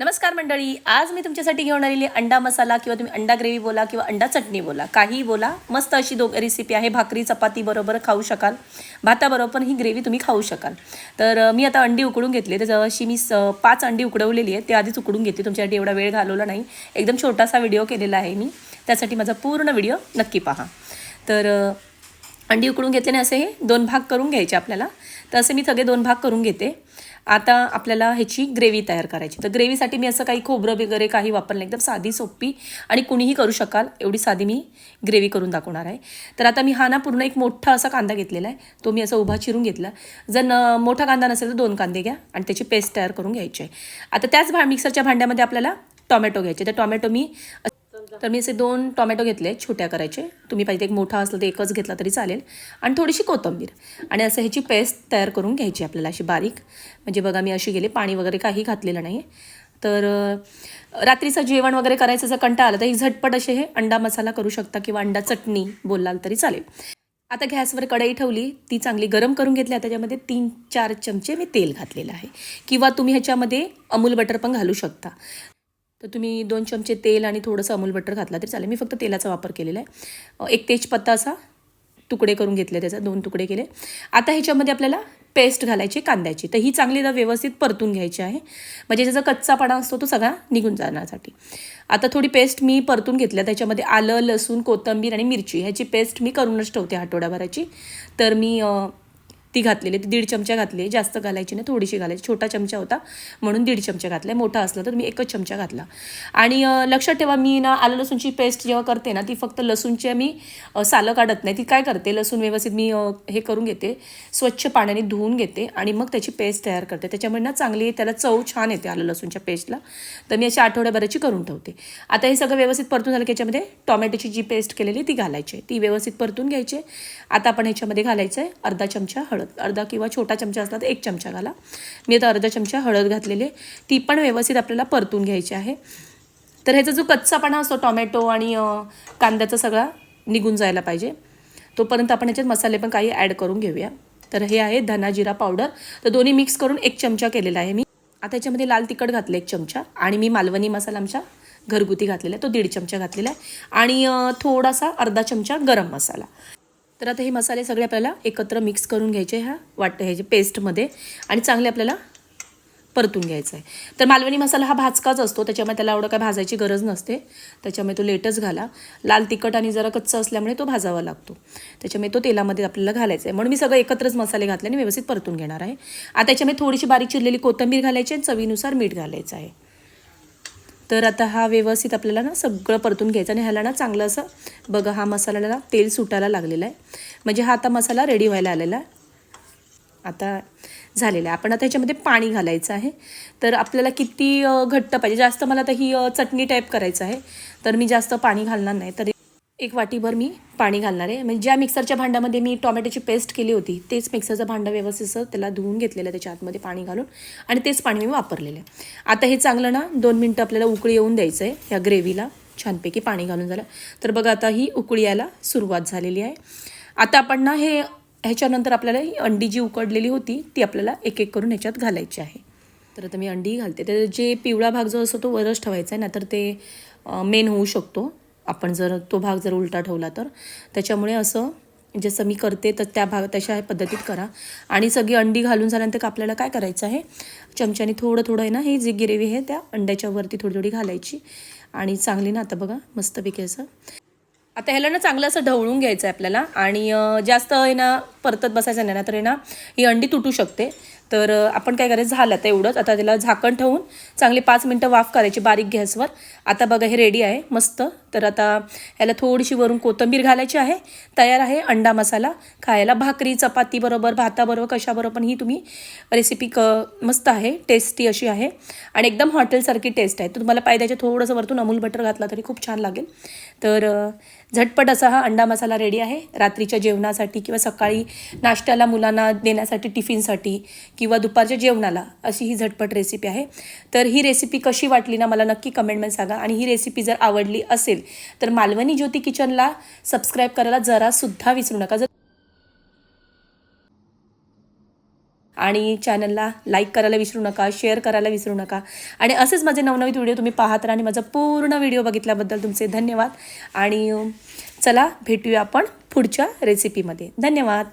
नमस्कार मंडळी आज मी तुमच्यासाठी घेऊन आलेली अंडा मसाला किंवा तुम्ही अंडा ग्रेव्ही बोला किंवा अंडा चटणी बोला. काही बोला मस्त अशी दो रेसिपी आहे. भाकरी चपाती बरोबर खाऊ शकाल. भाताबरोबर पण ही ग्रेव्ही तुम्ही खाऊ शकाल. तर मी आता अंडी उकडून घेतली तर अशी मी स पाच अंडी उकडवलेली आहे ते आधीच उकडून घेतली. तुमच्यासाठी एवढा वेळ घालवला नाही. एकदम छोटासा व्हिडिओ केलेला आहे मी. त्यासाठी माझा पूर्ण व्हिडिओ नक्की पहा. तर अंडी उकडून घेतल्याने असे हे दोन भाग करून घ्यायचे आपल्याला. तर असे मी सगळे दोन भाग करून घेते. आता आपल्याला ह्याची ग्रेव्ही तयार करायची. तर ग्रेव्हीसाठी मी असं काही खोबरं वगैरे काही वापरलं नाही. एकदम साधी सोपी आणि कुणीही करू शकाल. एवढी साधी मी ग्रेव्ही करून दाखवणार आहे. तर आता मी हा ना पूर्ण एक मोठा असा कांदा घेतलेला आहे. तो मी असा उभा चिरून घेतला. जर न मोठा कांदा नसेल तर दोन कांदे घ्या आणि त्याची पेस्ट तयार करून घ्यायची. आहे आता त्याच भा मिक्सरच्या भांड्यामध्ये आपल्याला टॉमॅटो घ्यायचे. तर टॉमॅटो मी तर मी असे दोन टोमॅटो घेतले छोट्या करायचे. तुम्ही पाहिजे एक मोठा असलं तर एकच घेतला तरी चालेल. आणि थोडीशी कोथिंबीर. आणि असं ह्याची पेस्ट तयार करून घ्यायची आपल्याला अशी बारीक. म्हणजे बघा मी अशी गेले पाणी वगैरे काही घातलेलं नाही तर रात्रीचं जेवण वगैरे करायचं जर कंटा आला तर ही झटपट असे हे अंडा मसाला करू शकता किंवा अंडा चटणी बोलाल तरी चालेल. आता गॅसवर कढई ठेवली ती चांगली गरम करून घेतली. आता त्याच्यामध्ये तीन चार चमचे मी तेल घातलेलं आहे. किंवा तुम्ही ह्याच्यामध्ये अमूल बटर पण घालू शकता. तर तुम्ही दोन चमचे तेल आणि थोडंसं अमूल बटर घातला तरी चालेल. मी फक्त तेलाचा वापर केलेला आहे. एक तेजपत्ता असा तुकडे करून घेतले त्याचा दोन तुकडे केले. आता ह्याच्यामध्ये आपल्याला पेस्ट घालायची कांद्याची. तर ही चांगली व्यवस्थित परतून घ्यायची आहे. म्हणजे ज्याचा कच्चापणा असतो तो सगळा निघून जाण्यासाठी. आता थोडी पेस्ट मी परतून घेतल्या त्याच्यामध्ये आलं लसूण कोथिंबीर आणि मिरची ह्याची पेस्ट मी करूनच ठेवते आठवड्याभराची तर मी ती घातलेली ती दीड चमचा घातली जास्त घालायची नाही थोडीशी घालायची. छोटा चमचा होता म्हणून दीड चमचा घातला मोठा असला तर मी एकच चमचा घातला. आणि लक्षात ठेवा मी ना आलं लसूणची पेस्ट जेव्हा करते ना ती फक्त लसूणची मी सालं काढत नाही. ती काय करते? लसूण व्यवस्थित मी हे करून घेते. स्वच्छ पाण्याने धुवून घेते आणि मग त्याची पेस्ट तयार करते. त्याच्यामुळे ना चांगली त्याला चव छान येते आलं लसूणच्या पेस्टला. तर मी अशा आठवड्याभराची करून ठेवते. आता हे सगळं व्यवस्थित परतून झालं की याच्यामध्ये टोमॅटोची जी पेस्ट केलेली ती घालायची आहे. ती व्यवस्थित परतून घ्यायची आहे. आता आपण ह्याच्यामध्ये घालायचं आहे अर्धा चमचा हळद. अर्धा किंवा छोटा चमचा असला तर एक चमचा घाला. मी आता अर्धा चमचा हळद घातलेली आहे. ती पण व्यवस्थित आपल्याला परतून घ्यायची आहे. तर ह्याचा जो कच्चापणा असतो टॉमॅटो आणि कांद्याचा सगळा निघून जायला पाहिजे. तोपर्यंत आपण ह्याच्यात मसाले पण काही ॲड करून घेऊया. तर हे आहे धना जिरा पावडर. तर दोन्ही मिक्स करून एक चमचा केलेला आहे मी. आता याच्यामध्ये लाल तिखट घातलं एक चमचा आणि मी मालवणी मसाला आमच्या घरगुती घातलेला आहे. तो दीड चमचा घातलेला आहे. आणि थोडासा अर्धा चमचा गरम मसाला. तर आता हे मसाले सगळे आपल्याला एकत्र मिक्स करून घ्यायचे ह्या वाट ह्याचे पेस्टमध्ये आणि चांगले आपल्याला परतून घ्यायचं आहे. तर मालवणी मसाला हा भाजकाच असतो त्याच्यामुळे त्याला एवढं काय भाजायची गरज नसते. त्याच्यामुळे तो लेटच घाला. लाल तिखट आणि जरा कच्चा असल्यामुळे तो भाजावा लागतो. त्याच्यामुळे तो तेलामध्ये आपल्याला घालायचा आहे म्हणून मी सगळं एकत्रच मसाले घातले आणि व्यवस्थित परतून घेणार आहे. आता त्याच्यामध्ये थोडीशी बारीक चिरलेली कोथिंबीर घालायची आणि चवीनुसार मीठ घालायचं आहे. तर आता हा व्यवस्थित आपल्याला ना सगळं परतून घ्यायचं आणि ह्याला ना चांगलं असं बघा हा मसाल्याला ना तेल सुटायला लागलेला आहे. म्हणजे हा आता मसाला रेडी व्हायला आलेला आहे. आता झालेला आहे. आपण आता ह्याच्यामध्ये पाणी घालायचं आहे. तर आपल्याला किती घट्ट पाहिजे. जास्त मला आता ही चटणी टाईप करायचं आहे. तर मी जास्त पाणी घालणार नाही. तर एक वाटीभर मी पाणी घालणार आहे. म्हणजे ज्या मिक्सरच्या भांड्यामध्ये मी टोमॅटोची पेस्ट केली होती तेच मिक्सरचं भांडं व्यवस्थित त्याला धुवून घेतलेलं त्याच्या आतमध्ये पाणी घालून आणि तेच पाणी मी वापरलेलं आहे. आता हे चांगलं ना दोन मिनटं आपल्याला उकळी येऊन द्यायचं आहे ह्या ग्रेव्हीला. छानपैकी पाणी घालून झालं. तर बघा आता ही उकळी यायला सुरुवात झालेली आहे. आता आपण ना हे ह्याच्यानंतर आपल्याला ही अंडी जी उकडलेली होती ती आपल्याला एक एक करून ह्याच्यात घालायची आहे. तर आता मी अंडी घालते. तर जे पिवळा भाग जो असतो तो वरच ठेवायचा आहे नाहीतर ते मेन होऊ शकतो. आपण जर तो भाग जर उलटा ठेवला तर. त्याच्यामुळे असं जसं मी करते तर त्या भाग तशा पद्धतीत करा. आणि सगळी अंडी घालून झाल्यानंतर आपल्याला काय करायचं आहे? चमच्याने थोडं थोडं आहे ना ही जी ग्रेव्ही आहे त्या अंड्याच्या वरती थोडी थोडी घालायची. आणि चांगली ना आता बघा मस्तपैकी असं. आता ह्याला ना चांगलं असं ढवळून घ्यायचं आहे आपल्याला. आणि जास्त आहे ना परतत बसायचं नाही ना तर आहे ना ही अंडी तुटू शकते. तर आपण काय करायचं? झालं आता एवढंच. आता त्याला झाकण ठेवून चांगली पाच मिनटं वाफ करायची बारीक गॅसवर. आता बघा हे रेडी आहे मस्त. तर आता ह्याला थोडीशी वरून कोथिंबीर घालायची आहे. तयार आहे अंडा मसाला. खायला भाकरी चपाती बरोबर भाताबरोबर कशाबरोबर पण ही तुम्ही रेसिपी क मस्त आहे. टेस्टी अशी आहे. आणि एकदम हॉटेलसारखी टेस्ट आहे. तर तुम्हाला पाहिजे थोडंसं वरतून अमूल बटर घातला तरी खूप छान लागेल. तर झटपट असा हा अंडा मसाला रेडी आहे. रात्रीच्या जेवणासाठी किंवा सकाळी नाश्त्याला मुलांना देण्यासाठी टिफिनसाठी किंवा दुपारच्या जेवणाला अशी ही झटपट रेसिपी आहे. तर ही रेसिपी कशी वाटली ना मला नक्की कमेंटमध्ये सांगा. आणि ही रेसिपी जर आवडली असेल तर मालवणी ज्योती किचनला सबस्क्राईब करायला जरासुद्धा विसरू नका. जर आणि चॅनलला लाईक करायला विसरू नका शेअर करायला विसरू नका. आणि असेच माझे नवनवीन व्हिडिओ तुम्ही पाहत राहा आणि माझा पूर्ण व्हिडिओ बघितल्याबद्दल तुमचे धन्यवाद. आणि चला भेटूया आपण पुढच्या रेसिपीमध्ये धन्यवाद.